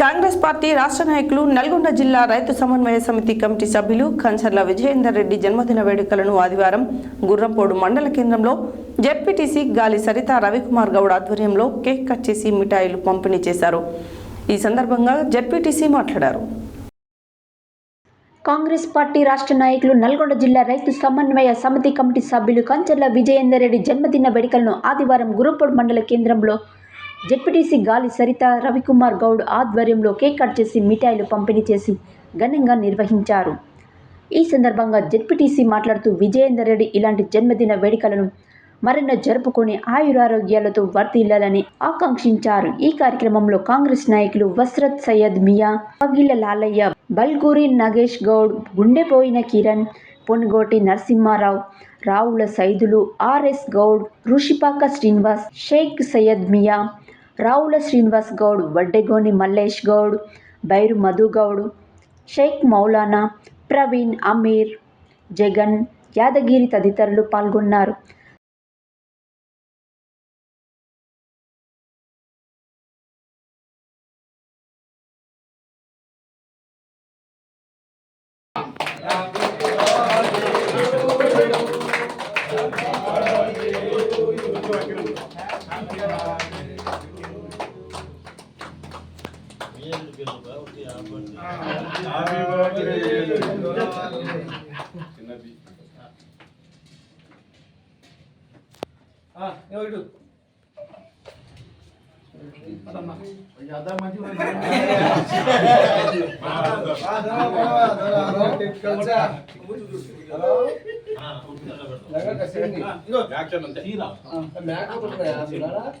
Congress party రాష్ట్ర నాయకులు నల్గొండ జిల్లా రైతు సమన్వయ సమితి కమిటీ సభ్యులు కంచర్ల విజయేందర్ రెడ్డి జన్మదిన వేడుకలను ఆదివారం గుర్రంపోడు మండల కేంద్రంలో జెడ్పీటీసీ గాలి సరిత రవికుమార్ గౌడ్ ఆధ్వర్యంలో కేక్ కట్ చేసి మిఠాయిలు పంపిణీ చేశారు. ఈ సందర్భంగా జెడ్పీటీసీ మాట్లాడారు. కాంగ్రెస్ పార్టీ రాష్ట్ర నాయకులు నల్గొండ జిల్లా రైతు సమన్వయ సమితి కమిటీ సభ్యులు కంచర్ల విజయేందర్ రెడ్డి జన్మదిన వేడుకలను ఆదివారం గురుపొడు మండల కేంద్రంలో జెడ్పీటీసీ గాలి సరిత రవికుమార్ గౌడ్ ఆధ్వర్యంలో కేక్ కట్ చేసి మిఠాయిలు పంపిణీ చేసి ఘనంగా నిర్వహించారు. ఈ సందర్భంగా జెడ్పీటీసీ మాట్లాడుతూ విజయేందర్ రెడ్డి ఇలాంటి జన్మదిన వేడుకలను మరెన్నో జరుపుకొని ఆయురారోగ్యాలతో వర్తిల్లాలని ఆకాంక్షించారు. ఈ కార్యక్రమంలో కాంగ్రెస్ నాయకులు వస్రత్ సయ్యద్ మియా పగిల లాలయ్య బల్గూరి నగేష్ గౌడ్ గుండెపోయిన కిరణ్ పొనుగోటి నరసింహారావు రావుల సైదులు ఆర్ఎస్ గౌడ్ ఋషిపాక శ్రీనివాస్ షేక్ సయ్యద్ మియా రావుల శ్రీనివాస్ గౌడ్ వడ్డెగోని మల్లేష్ గౌడ్ బైరు మధు గౌడ్ షేక్ మౌలానా ప్రవీణ్ అమీర్ జగన్ యాదగిరి తదితరులు పాల్గొన్నారు Thank you. దొరవారిగా పడవా దా. రమేష్,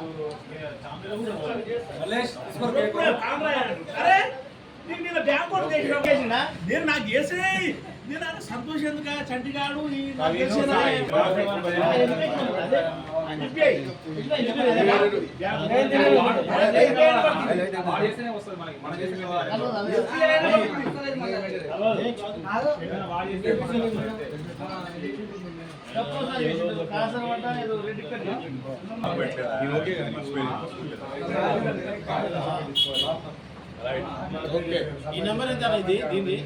నేను నేను నాకు చేసే నేను అది సంతోష్ ఎందుకు చంటిగాడు ఈ ఈ నెంబర్ ఎంత ఇది దీన్ని?